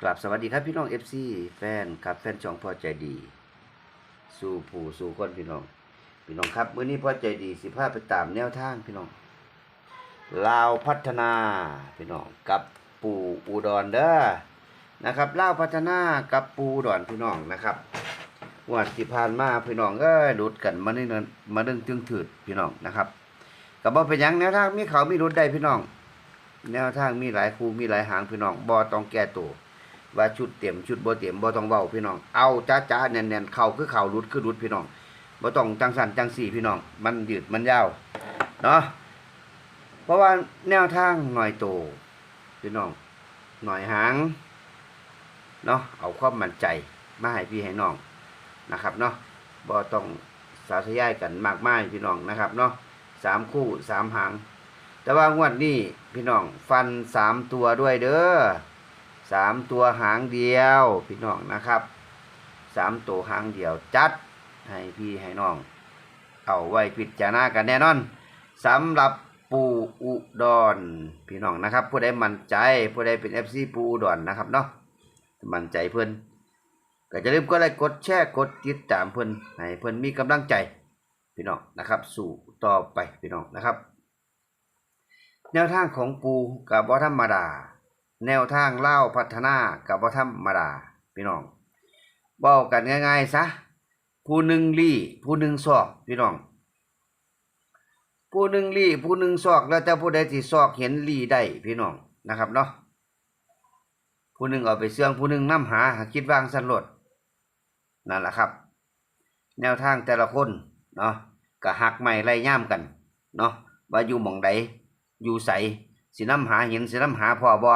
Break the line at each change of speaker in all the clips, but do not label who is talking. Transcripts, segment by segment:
กลับสวัสดีครับพี่น้อง FC แฟนครับแฟนช่องพอใจดี สู่ผู้สู่คนพี่น้อง พี่น้องครับมื้อนี้พอใจดีสิพาไปตามแนวทางพี่น้องลาวพัฒนาพี่น้องกับปู่อุดรเด้อนะครับลาวพัฒนากับปู่อุดรพี่น้องนะครับงวดที่ผ่านมาพี่น้องเอ้ยหลุดกันมานี่เนินมาเรื่องจึงถืดพี่น้องนะครับก็บ่เป็นยังแนวทางมีเขามีหลุดได้พี่น้อง แนวทางมีหลายคู่มีหลายหางพี่น้องบ่ต้องแก้ตัว ว่าชุดเต็มชุดบ่เต็มบ่ต้องเว้าพี่น้อง เอาจ้าๆแน่นๆเข้าคือเข้ารุดคือรุดพี่น้องบ่ต้องจังสันจังสี่พี่น้อง มันยืดมันยาวเนาะเพราะว่าแนวทางหน่อยโตพี่น้องหน่อยหางเนาะเอาความมั่นใจมาให้พี่ให้น้องนะครับเนาะบ่ต้องสาธยายกันมากมายพี่น้องนะครับเนาะสามคู่สามหาง แต่ว่างวดนี้พี่น้องฟันสามตัวด้วยเด้อ สามตัวหางเดียวพี่น้องนะครับสามตัวหางเดียวจัดให้พี่ให้น้อง เอาไว้พิจารณากันแน่นอนสำหรับปูอุดรพี่น้องนะครับผู้ใดมั่นใจผู้ใดเป็น FC ปูอุดรนะครับเนาะมั่นใจเพิ่อนก็จะลืมกดไลค์กดแชร์กดติดตามเพิ่อนให้เพิ่อนมีกำลังใจพี่น้องนะครับ สู่ต่อไปพี่น้องนะครับ แนวทางของปูกับบ่ธรรมดา แนวทางเล่าพัฒนากับบ่ธรรมดาพี่น้องเว้ากันง่ายๆซะผู้หนึ่งลี่ผู้หนึ่งซอกพี่น้อง ผู้หนึ่งลี่ผู้หนึ่งซอกแล้วแต่ผู้ใดที่ซอกเห็นลี่ได้พี่น้องนะครับเนาะผู้หนึ่งเอาไปเสื่องผู้หนึ่งนํหาหาคิดวางสันโลดนั่นแหละครับ แนวทางแต่ละคนเนาะก็หักไม่ไล่ย่ามกันเนาะว่าอยู่หม่องใดอยู่ใสสิน้ำหาเห็นสิน้ำหาพ่อบ่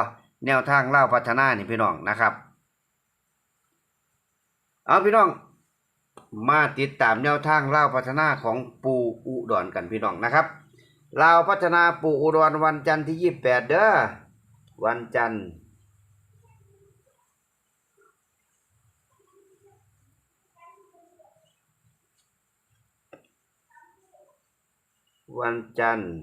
แนวทางเล่าพัฒนานี่พี่น้องนะครับ เอาพี่น้อง มาติดตามแนวทางเล่าพัฒนาของปูอุดรกันพี่น้องนะครับลาวพัฒนาปูอุดรวันจันทร์ที่ยี่แปดเด้อวันจันทร์วันจันทร์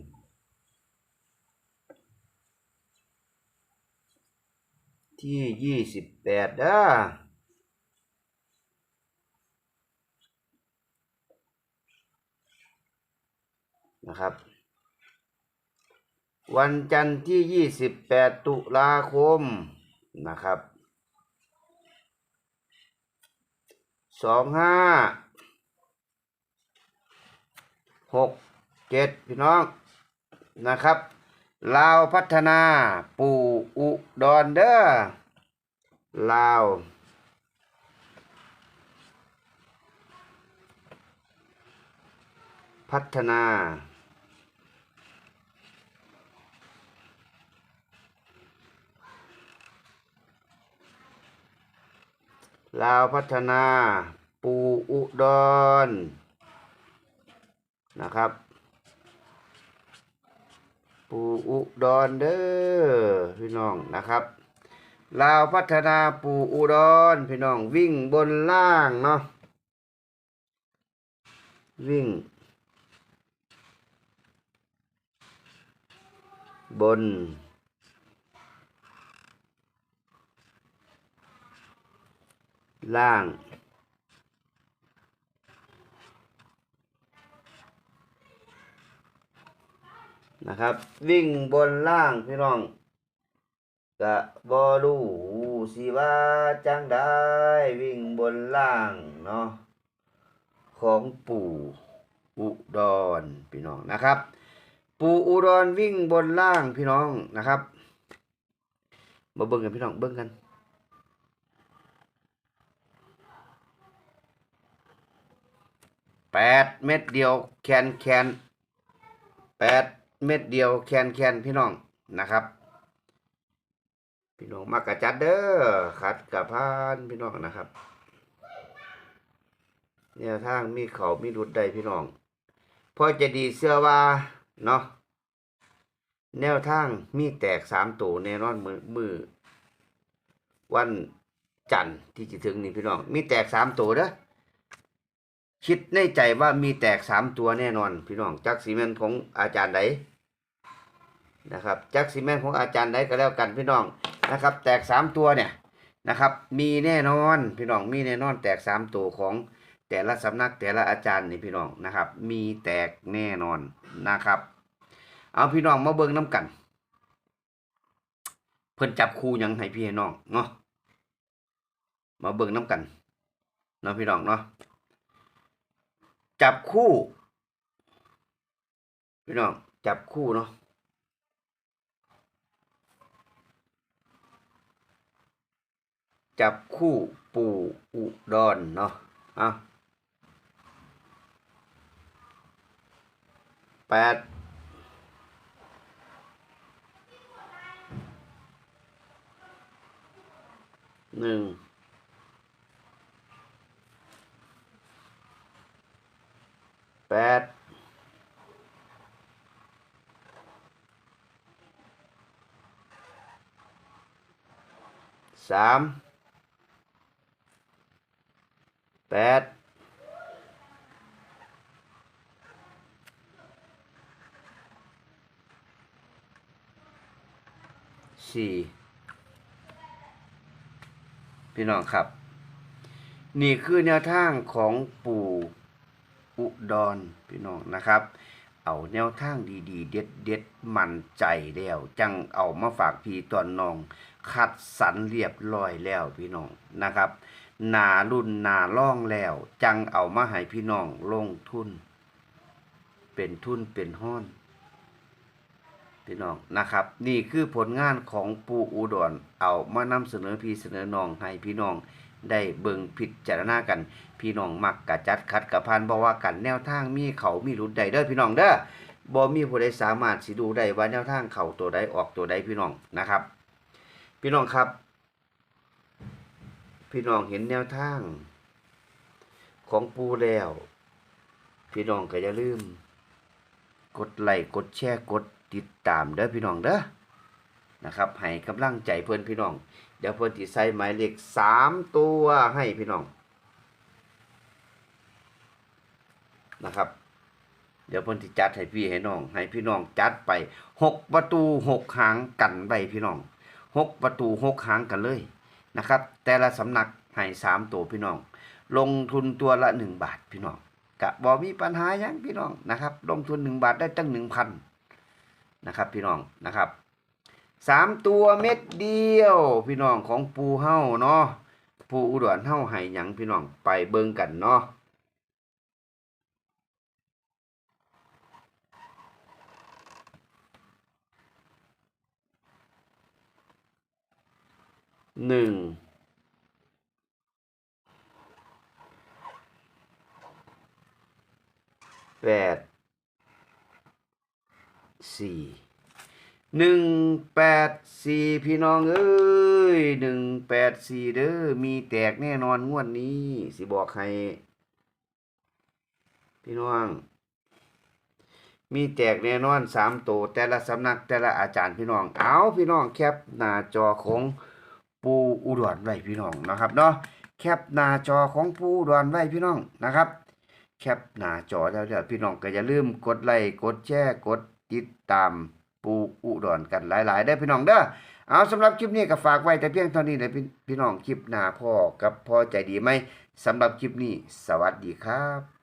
ที่ยี่สิบแปดเด้อนะครับ วันจันทร์ที่ยี่สิบแปดตุลาคมนะครับสองห้าหกเจ็ดพี่น้องนะครับ ลาวพัฒนา ปู่อุดรเด้อลาวพัฒนา ลาวพัฒนา ปูอุดร นะครับ ปูอุดรเด้อพี่น้องนะครับลาวพัฒนาปูอุดรพี่น้องวิ่งบนล่างเนาะวิ่ง บน ล่าง นะครับ วิ่งบนล่างพี่น้องกะบอลูสิว่าจังได้วิ่งบนล่างเนาะของปู่อุดรพี่น้องนะครับ ปู่อุดรวิ่งบนล่างพี่น้องนะครับมาเบิ่งกันพี่น้องเบิ่งกันแปดเม็ดเดียวแคนแคนแปด เม็ดเดียวแคนแคนพี่น้องนะครับ พี่น้องมากระจัดเด้อขัดกับพานพี่น้องนะครับแนวทางมีเขามีรุดใดพี่น้องพอจะดีเสื้อว่าเนาะแนวทางมีแตกสามตัวแน่นอนมือมือวันจันทร์ที่จะถึงนี่พี่น้อง มีแตกสามตัวเด้อ คิดในใจว่ามีแตกสามตัวแน่นอน พี่น้องจักสีเมนของอาจารย์ใดนะครับจักสีเมนของอาจารย์ใดก็แล้วกันพี่น้องนะครับ แตกสามตัวเนี่ยนะครับ มีแน่นอนพี่น้องมีแน่นอนแตกสามตัวของแต่ละสำนักแต่ละอาจารย์นี่พี่น้องนะครับ มีแตกแน่นอนนะครับ เอาพี่น้องมาเบิ่งน้ำกัน เพิ่นจับคู่ยังให้พี่ให้น้องเนาะมาเบิ่งน้ำกันเนาะพี่น้องเนาะ จับคู่พี่น้องจับคู่เนาะจับคู่ปู่อุดรเนาะอะแปดหนึ่งแป ดสามแปดสี่พี่น้องครับ นี่คือแนวทางของปู่ อุดรพี่น้องนะครับ เอาแนวทางดีๆ เด็ดเด็ดๆมั่นใจแล้วจังเอามาฝากพี่ตอนน้อง คัดสรรเรียบร้อยแล้วพี่น้องนะครับหนารุ่นหนาล่องแล้ว จังเอามาให้พี่น้องลงทุน เป็นทุนเป็นห้อนพี่น้องนะครับ นี่คือผลงานของปูอุดรเอามานำเสนอพี่เสนอน้องให้พี่น้อง ได้เบิงพิจารณากัน พี่น้องมักกะจัดคัดกะพันบอกว่ากันแนวทางมีเขามีรุดใดเด้อพี่น้องเด้อบ่มีผู้ใดสามารถสิดูได้ว่าแนวทางเขาตัวใดออกตัวใดพี่น้องนะครับ พี่น้องครับ พี่น้องเห็นแนวทาง ของปูแล้ว พี่น้องก็อย่าลืม กดไลค์กดแชร์กดติดตามเด้อพี่น้องเด้อ นะครับให้กำลังใจเพื่อนพี่น้อง เดี๋ยวเพื่อนที่ใส่หมายเลขสามตัวให้พี่น้องนะครับเดี๋ยวเพื่อนที่จัดให้พี่ให้น้อง ให้พี่น้องจัดไปหกประตูหกหางกันไปพี่น้องหกประตูหกหางกันเลยนะครับ แต่ละสำนักให้สามตัวพี่น้อง ลงทุนตัวละหนึ่งบาทพี่น้องกะบอมีปัญหายังพี่น้องนะครับ ลงทุนหนึ่งบาทได้ตั้งหนึ่งพันนะครับ พี่น้องนะครับ สามตัวเม็ดเดียว พี่น้องของปูเฮ้าเนาะปูอุดรเฮ้าให้หยังพี่น้องไปเบิ่งกันเนาะหนึ่งแปดสี่ หนึ่งแปดสี่พี่น้องเอ้ยหนึ่งแปดสี่เด้อมีแตกแน่นอนงวดนี้ สิบอกให้ พี่น้อง มีแตกแน่นอนสามตัวแต่ละสำนักแต่ละอาจารย์พี่น้อง เอาพี่น้องแคปหน้าจอของปูอุดรไว้พี่น้องนะครับเนาะแคปหน้าจอของปูอุดรไว้พี่น้องนะครับ แคปหน้าจอแล้วเดี๋ยวพี่น้องก็อย่าลืมกดไลค์กดแชร์กดติดตาม ปูอุดรกันหลาย ๆ ได้พี่น้องเด้อเอาสำหรับคลิปนี้ก็ฝากไว้แต่เพียงเท่านี้เลยพี่พี่น้องคลิปหน้าพ่อกับพ่อใจดีไหมสำหรับคลิปนี้ สวัสดีครับ